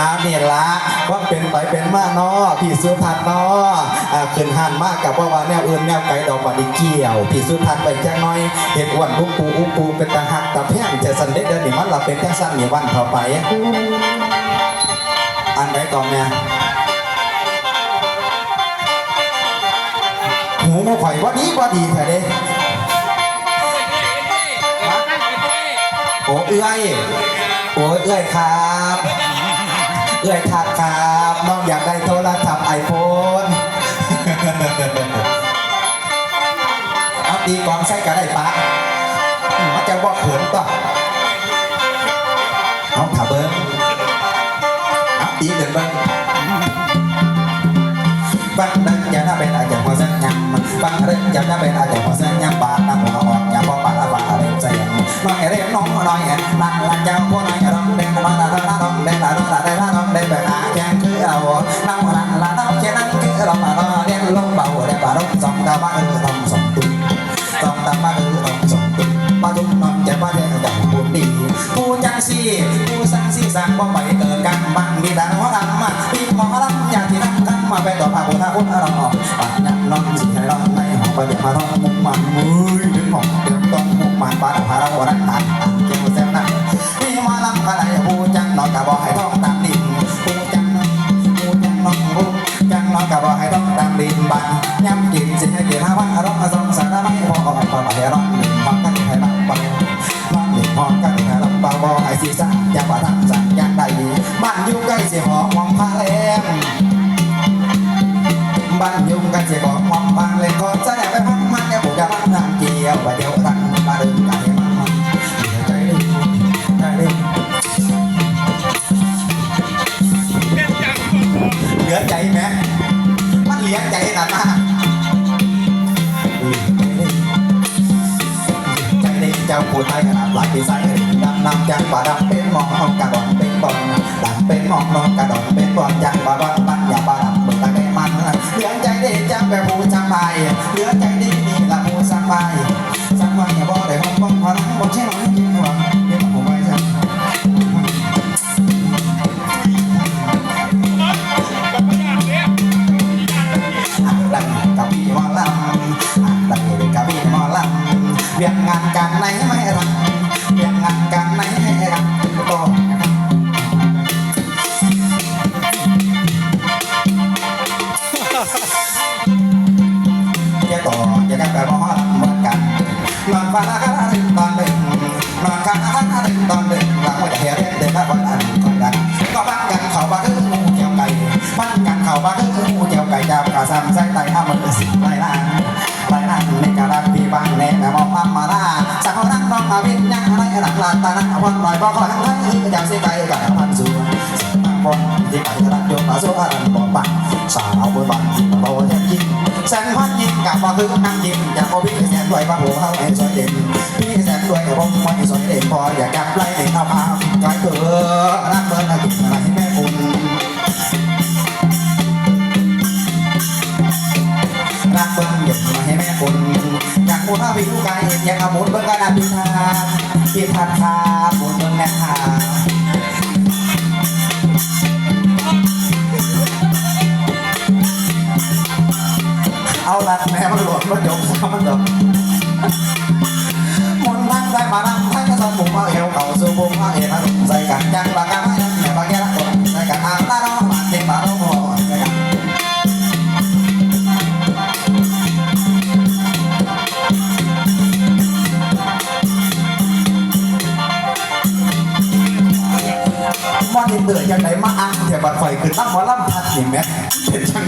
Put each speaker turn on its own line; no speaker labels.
อาเนี่ยละว่าเป็นไปเป็นมาเนาะพี่สุทัศน์เนาะอ่าขึ้นหันมากกับว่าว่าแนวอื่นแนวไกลดอกบัดนี้เกี่ยว พี่สุทัศน์ไปจังน้อยเห็ดวันลูกปูอุปูเป็นตาหักตาแพงจะสันเด็ดเดินนี่มันเราเป็นแค่สั้นนี่วันต่อไป อันใดก่อนเนี่ยหูมาข่อยว่าดีว่าดีแท้เด้โอ้เอื้อยโอ้เอื้อยครับ เอื้อยทักครับน้องอยากได้โทรศัพท์ไอโฟนเอาตีกองใส่ก็ได้ปะมันจะบอกเขินต่อเอาถ้าเบิ้งเอาตีเดินเบิ้งฟังดังอย่าน่าเป็นอาจจะพอสัญญาฟังเรื่องอย่าน่าเป็นอาจจะพอสัญญาบาดน้ำหัวออกอย่าพอปาดอาบาอะไรใจน้องเอเรียน้องน้อยนั่งลังเจ้าผู้น้อยร้องเด้งร้องละร้องละร้องเด้งละร้องละได้ละร้อง เด้งแบบหาแกงคือเอานั่งละละน้องแค่นั่งคือเร้องละร้องเด้งลงเบาได้ปาร้องสองตาบ้าเออต้องสองตุ้มสองตาบ้าเออต้องสองตุ้ป้าจุ่มนอนจะป้าแดงจังพูดดีผู้จังสีผู้สังสีสั่งว่าไปเกิดกันบังดีดาหัวดำมาปีหมอลำอย่างที่นั่งกันมาไปต่อพาบุญทาคุณเราออกปัดนักนอนสิให้เราในห้องไปเดี๋ยวมาร้องมุกมันมือ ร้องหนึ่งพักกันให้รับบังบ้านหนึ่งหอมกันให้รับเบาบ่ไอ้สีสันอยากว่าทำสั่งยากได้ดีบ้านยู่งใกล้เสิหอมมองพาแลมบ้านยุ่งกันสิบอกมองบางเลยขอจะอยากไปพักมันเนี่ยผมจะมันนางเกี่ยวไปเดี๋ยวรันมาเดินไก่มันมันใจดีใจดีเหลือใจไหมมันเหลือใจนะนะใจดี เจ้าผู้ไทยขนาดหลายปีไซดำนำจากป่าดำเป็นมองห้องกระดอนเป็นบอลดำเป็นมองนอนกระดอนเป็นบอลจากป่าดอนปัญญาป่าดำเบิกตะแกมันเหลือใจดีจังแบบผู้ช่างใบเหลือใจดีนี่ละผู้ช่างใบ จะต่อจะกันแบบหมอลำเหมือนกันนอนฟ้าคาราถึงตอนหนึ่งนอนคาราถึงตอนหนึ่งหลังว่าจะเฮียเรียนเดินมาวันอันก่อนดันก็บ้านกันเขาบ้านคืองูเกี่ยวไก่บ้านกันเขาบ้านคืองูเกี่ยวไก่จับกระซำใส่ไตห้ามันสิไรล่ะไรล่ะในการักที่บ้านในแม่มองพัมาล่าสักคนนั่งน้องมาวิญญาณอะไรหลักหลักตานั่งวันลอยบอกขอทั้งทั้งที่จากเสียไก่กับพันสูง ตั้งบนที่ไก่รักโยมมาสู้อารันบอกปังสาวบนบันโตแทบยิ่งแสนพันยิ่งกับว่าคือนั่งยิ้มอยากเอพี่แสนด้วยพระหัวเขาให้สวยเด่นพี่แสนด้วยกับผมไม่สวยเด่นพออยากจับไล่เด็กเอาพาไกลเกิดรักเบิร์นกินอะไรแม่คุณรักเบิ้งหยิบมาให้แม่คนอยากพูดถ้าพี่ลูกไก่อยากเอาหมุนเบิ้งกันอาพิธาพิธาคาหมุนเบิ้งแม่คา เหนื่อยยังไงมาอังเทียบัดไฟคือตั้งหมอลำพัดอย่างเนี้ยเป็นจัง